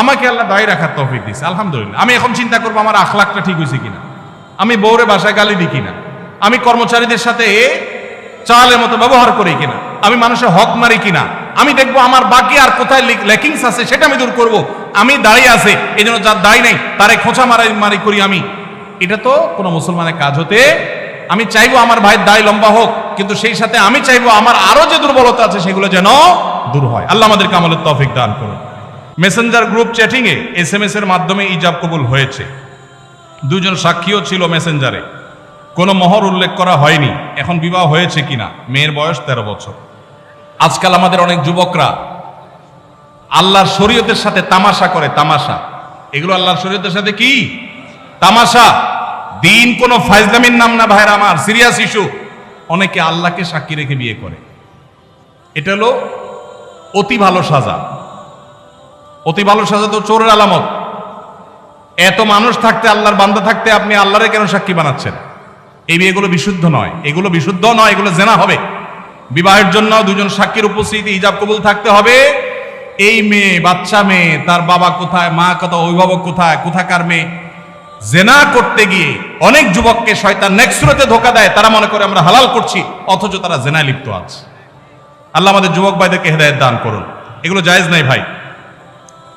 আমাকে আল্লাহ দায়ী রাখার তফিক দিছে, আলহামদুলিল্লাহ। আমি এখন চিন্তা করব আমার আখলাকটা ঠিক হয়েছে কিনা। আমি বউরে বাসায় গালি দিই কিনা। আমি কর্মচারীদের সাথে চালের মতো ব্যবহার করি কিনা। আমি মানুষের হক মারি কিনা। আমি দেখব আমার বাকি আর কোথায় লেকিংস আছে সেটা আমি দূর করব। আমি দাঁড়িয়ে আছে এই জন্য যার দায় নেই, তারে খোঁচা মারাই মারি করি আমি। এটা তো কোনো মুসলমানের কাজ হতে, আমি চাইব আমার ভাইয়ের দায় লম্বা হোক, কিন্তু সেই সাথে আমি চাইব আমার আরও যে দুর্বলতা আছে সেগুলো যেন দূর হয়। আল্লাহ আমাদেরকে আমলের তৌফিক দান করুন। মেসেঞ্জার গ্রুপ চ্যাটিংয়ে এস এম এস এর মাধ্যমে ইজাব কবুল হয়েছে। দুজন সাক্ষীও ছিল মেসেঞ্জারে কোনো মহর উল্লেখ করা হয়নি। এখন বিবাহ হয়েছে কিনা? মেয়ের বয়স তেরো বছর। আজকাল আমাদের অনেক যুবকরা আল্লাহর শরীয়তের সাথে তামাশা করে, তামাশা। এগুলো আল্লাহর শরীয়তের সাথে কি? তামাশা। দিন কোনো ফাইজলামির নাম না ভাইরা আমার, সিরিয়াস ইস্যু। অনেকে আল্লাহকে সাক্ষী রেখে বিয়ে করে। এটা হলো অতি ভালো সাজা। অতি ভালো সাজা তো চোরের আলামত। এত মানুষ থাকতে, আল্লাহর বান্দা থাকতে আপনি আল্লাহরে কেন সাক্ষী বানাচ্ছেন? এই বিয়েগুলো বিশুদ্ধ নয়। এগুলো বিশুদ্ধ নয়, এগুলো জেনা হবে। বিবাহের জন্য দুজন সাক্ষীর উপস্থিতি ইজাব কবুল থাকতে হবে। এই মেয়ে, বাচ্চা মেয়ে, তার বাবা কোথায়, মা কোথায় অভিভাবক কোথায়, কোথাকার মেয়ে? জেনা করতে গিয়ে অনেক যুবককে শয়তান নেক্সুরতে ধোকা দেয়, তারা মনে করে আমরা হালাল করছি, অথচ তারা জেনায় লিপ্ত আছে। আল্লাহ আমাদের যুবক ভাইদেরকে হেদায়ত দান করুন। এগুলো জায়েজ নাই ভাই।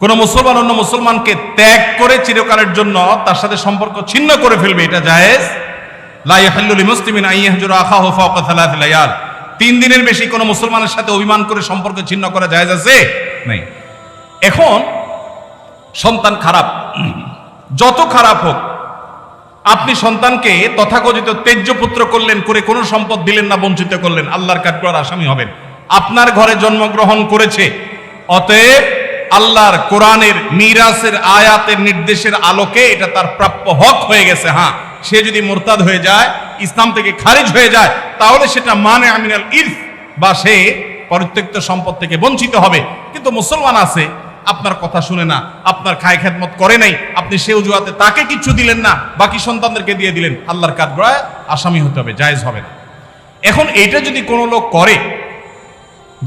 কোন মুসলমান অন্য মুসলমানকে ত্যাগ করে চিরকালের জন্য তার সাথে সম্পর্ক ছিন্ন করে ফেলবে, এটা জায়েজ? লা ইয়াহিল্লু লিমুসলিমিন আন ইয়াহজুরা আখাহু ফাওকা থালাথ লায়াল। তিন দিনের বেশি কোনো মুসলমানের সাথে অভিমান করে সম্পর্ক ছিন্ন করা জায়েজ আছে? নাই। এখন, সন্তান খারাপ। যত খারাপ হোক, আপনি সন্তানকে তথাকথিত তেজ্য পুত্র করলেন, করে কোনো সম্পদ দিলেন না, বঞ্চিত করলেন, আল্লাহর কাঠগড়ার আসামি হবেন। আপনার ঘরে জন্মগ্রহণ করেছে, অতএব আল্লাহর কোরআনের মিরাসের আয়াতের নির্দেশের আলোকে এটা তার প্রাপ্য হক হয়ে গেছে হ্যাঁ। সে যদি মোরতাদ হয়ে যায়, ইসলাম থেকে খারিজ হয়ে যায়, তাহলে সেটা মানে আমিনাল ইরফ বা সে পরিত্যক্ত সম্পদ থেকে বঞ্চিত হবে। কিন্তু মুসলমান আছে, আপনার কথা শুনে না, আপনার খায় খেদমত করে নাই, আপনি সে অজুহাতে তাকে কিছু দিলেন না, বাকি সন্তানদেরকে দিয়ে দিলেন, আল্লাহর কাঠগড়ায় আসামি হতে হবে, জায়েজ হবে না। এখন এটা যদি কোনো লোক করে,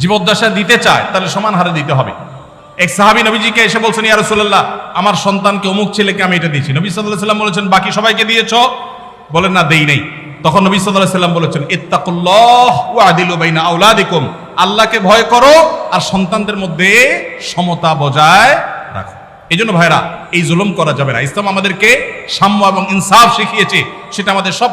জীবদ্দশা দিতে চায়, তাহলে সমান হারে দিতে হবে। এক সাহাবি নবীজিকে এসে বলছেন, ইয়া রাসূলুল্লাহ, আমার সন্তানকে অমুক ছেলেকে আমি এটা দিয়েছি। নবী সাল্লাল্লাহু আলাইহি সাল্লাম বলেছেন, বাকি সবাইকে দিয়েছ? বলেন, না, দেই নাই। তখন নবী সাল্লাল্লাহু আলাইহি সাল্লাম বলেছেন, ইত্তাকুল্লাহ ওয়া আদিলু বাইনা আওলাদিকুম। আল্লাহকে ভয় করো আর সন্তানদের মধ্যে সমতা বজায় রাখো। এই জন্য ভাইরা, এই জুলুম করা যাবে না। ইসলাম আমাদেরকে সাম্য এবং ইনসাফ শিখিয়েছে, সেটা আমাদের সব